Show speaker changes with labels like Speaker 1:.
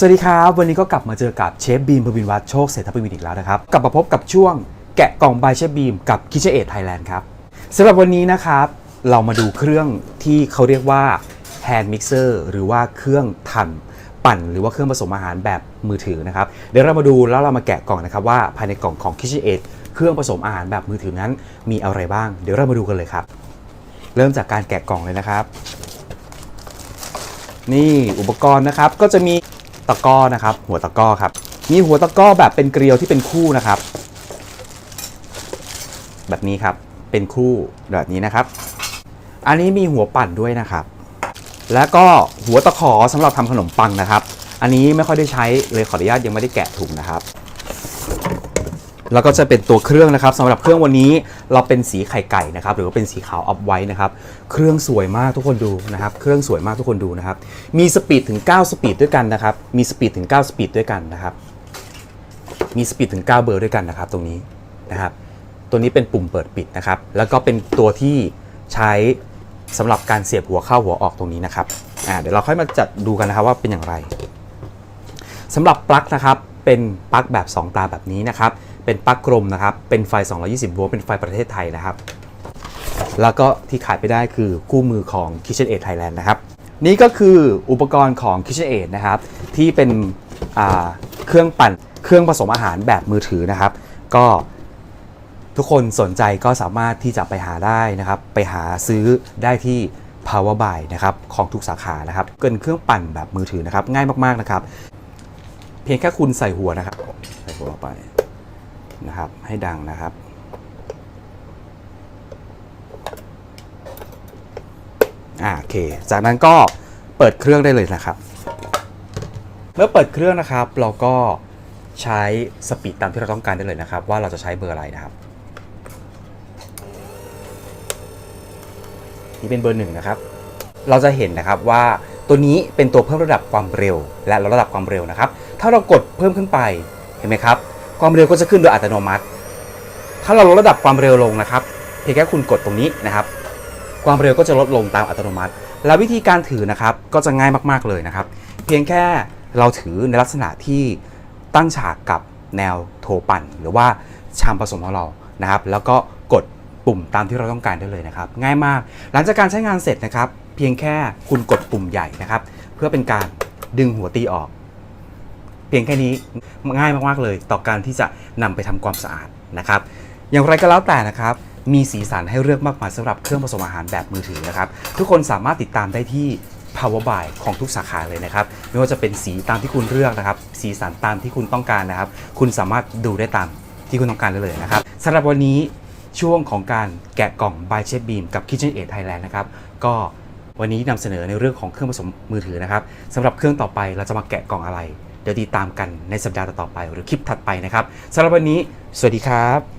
Speaker 1: สวัสดีครับ วันนี้ก็กลับมาเจอกับเชฟบีมบวินวัฒน์โชคเศรษฐประวินอีกแล้วนะครับ กลับมาพบกับช่วงแกะกล่องบายเชฟบีมกับคิเชเอทไทยแลนด์ครับสำหรับวันนี้นะครับ เรามาดูเครื่องที่เขาเรียกว่าแฮนด์มิกเซอร์หรือว่าเครื่องทันปั่น หรือว่าเครื่องผสมอาหารแบบมือถือนะครับ เดี๋ยวเรามาดูแล้วเรามาแกะกล่องนะครับว่าภายในกล่องของคิเชเอทเครื่องผสมอาหารแบบมือถือนั้นมีอะไรบ้าง เดี๋ยวเรามาดูกันเลยครับ เริ่มจากการแกะกล่องเลยนะครับ นี่อุปกรณ์นะครับก็จะมี ตะก้อนะครับ หัวตะก้อครับ มีหัวตะก้อแบบเป็นเกลียวที่เป็นคู่นะครับ แบบนี้ครับ เป็นคู่แบบนี้นะครับ อันนี้มีหัวปั่นด้วยนะครับ แล้วก็หัวตะขอสำหรับทำขนมปังนะครับ อันนี้ไม่ค่อยได้ใช้เลยขออนุญาตยังไม่ได้แกะถุงนะครับ แล้วก็จะเป็นตัวเครื่องนะครับสำหรับเครื่องวันนี้เราเป็นสีไข่ไก่นะครับหรือว่าเป็นสีขาวออฟไว้นะครับเครื่องสวยมากทุกคนดูนะครับเครื่องสวยมากทุกคนดูนะครับมีสปีดถึง 9 สปีดด้วยกันนะครับมีสปีดถึง 9 สปีดด้วยกันนะครับมีสปีดถึง 9 เบอร์ด้วยกันนะครับตรงนี้นะครับตัวนี้เป็นปุ่มเปิดปิดนะครับแล้วก็เป็นตัวที่ใช้สำหรับการเสียบหัวเข้าหัวออกตรงนี้นะครับอ่าเดี๋ยวเราค่อยมาจัดดูกันนะครับว่าเป็นอย่างไรสำหรับปลั๊กนะครับเป็นปลั๊กแบบ 2 ตาแบบนี้นะครับเป็นปลั๊กกลมนะครับ เป็นไฟ 220 โวลต์ เป็นไฟประเทศไทยนะครับ แล้วก็ที่ขายไปได้คือคู่มือของ KitchenAid Thailand นะครับ นี่ก็คืออุปกรณ์ของ KitchenAid นะครับ ที่เป็นเครื่องปั่น เครื่องผสมอาหารแบบมือถือนะครับ ก็ทุกคนสนใจก็สามารถที่จะไปหาได้นะครับ ไปหาซื้อได้ที่ Power Buy นะครับของทุกสาขานะครับเป็นเครื่องปั่นแบบมือถือนะครับ ง่ายมากๆนะครับ เพียงแค่คุณใส่หัวนะครับ ใส่หัวไป นะครับ ให้ดังนะครับ อ่าโอเค จากนั้นก็เปิดเครื่องได้เลยนะครับ เมื่อเปิดเครื่องนะครับ เราก็ใช้สปีดตามที่เราต้องการได้เลยนะครับ ว่าเราจะใช้เบอร์อะไรนะครับ นี่เป็นเบอร์หนึ่งนะครับ เราจะเห็นนะครับว่าตัวนี้เป็นตัวเพิ่มระดับความเร็ว และลดระดับความเร็วนะครับ ถ้าเรากดเพิ่มขึ้นไปเห็นไหมครับ ความเร็วก็จะขึ้นโดยอัตโนมัติ ถ้าเราลดระดับความเร็วลงนะครับ เพียงแค่คุณกดตรงนี้นะครับ ความเร็วก็จะลดลงตามอัตโนมัติ และวิธีการถือนะครับก็จะง่ายมากๆเลยนะครับ เพียงแค่เราถือในลักษณะที่ตั้งฉากกับแนวโทปั่น หรือว่าชามผสมของเรานะครับ แล้วก็กดปุ่มตามที่เราต้องการได้เลยนะครับ ง่ายมาก หลังจากการใช้งานเสร็จนะครับ เพียงแค่คุณกดปุ่มใหญ่นะครับ เพื่อเป็นการดึงหัวตีออก เพียงแค่นี้ง่ายมากๆเลย ต่อการที่จะนำไปทำความสะอาดนะครับ อย่างไรก็แล้วแต่นะครับมีสีสันให้เลือกมากมายสำหรับเครื่องผสมอาหารแบบมือถือนะครับ ทุกคนสามารถติดตามได้ที่ Power Buy ของทุกสาขาเลยนะครับ ไม่ว่าจะเป็นสีตามที่คุณเลือกนะครับ สีสันตามที่คุณต้องการนะครับ คุณสามารถดูได้ตามที่คุณต้องการได้เลยนะครับสำหรับวันนี้ช่วงของการแกะกล่อง by Chef Beam กับ KitchenAid Thailand นะครับ ก็วันนี้นำเสนอในเรื่องของเครื่องผสมมือถือนะครับสำหรับเครื่องต่อไปเราจะมาแกะกล่องอะไร ดี๋ยวติดตามกันในสัปดาห์ต่อๆไปหรือคลิปถัดไปนะครับสำหรับวันนี้ สวัสดีครับ